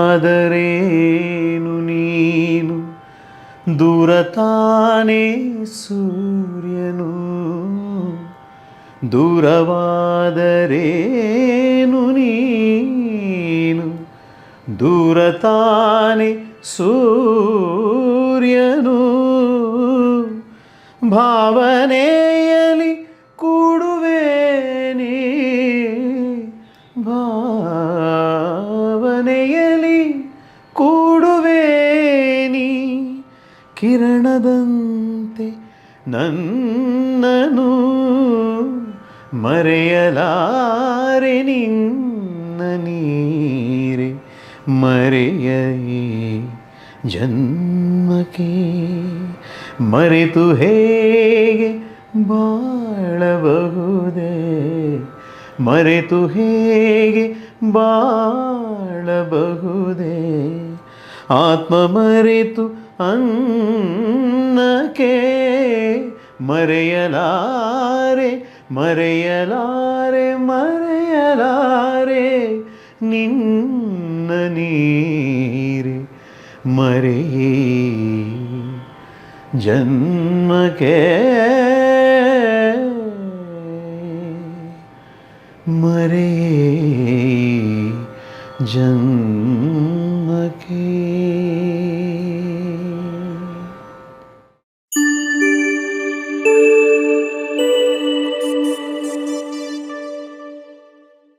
ದೂರವಾದರೇನು ನೀನು ದೂರ ತಾನೇ ಸೂರ್ಯನು ದೂರವಾದರೇನು ನೀನು ದೂರ ತಾನೆ ಸೂರ್ಯನು ಭಾವನೆಯಲಿ ಕೂಡುವೆ ನೀ ಭಾವನೆಯಲಿ ಕೂಡುವೆ ನೀ ಕಿರಣದಂತೆ ನನ್ನನು ಮರೆಯಲಾರೆ ನಿನ್ನ ನೀರೆ ಮರೆಯ ಜನ್ಮಕ್ಕೆ. ಮರೆತು ಹೇಗೆ ಬಾಳಬಹುದೇ? ಮರೆತು ಹೇಗೆ ಬಾಳಬಹುದೇ? ಆತ್ಮ ಮರೆತು ಅನ್ನಕ್ಕೆ ಮರೆಯಲಾರೆ ಮರೆಯಲಾರೆ ಮರೆಯಲಾರೆ, ನಿನ್ನ ನೀರೆ ಮರೆಯೇ जन्म के मरे जन्म की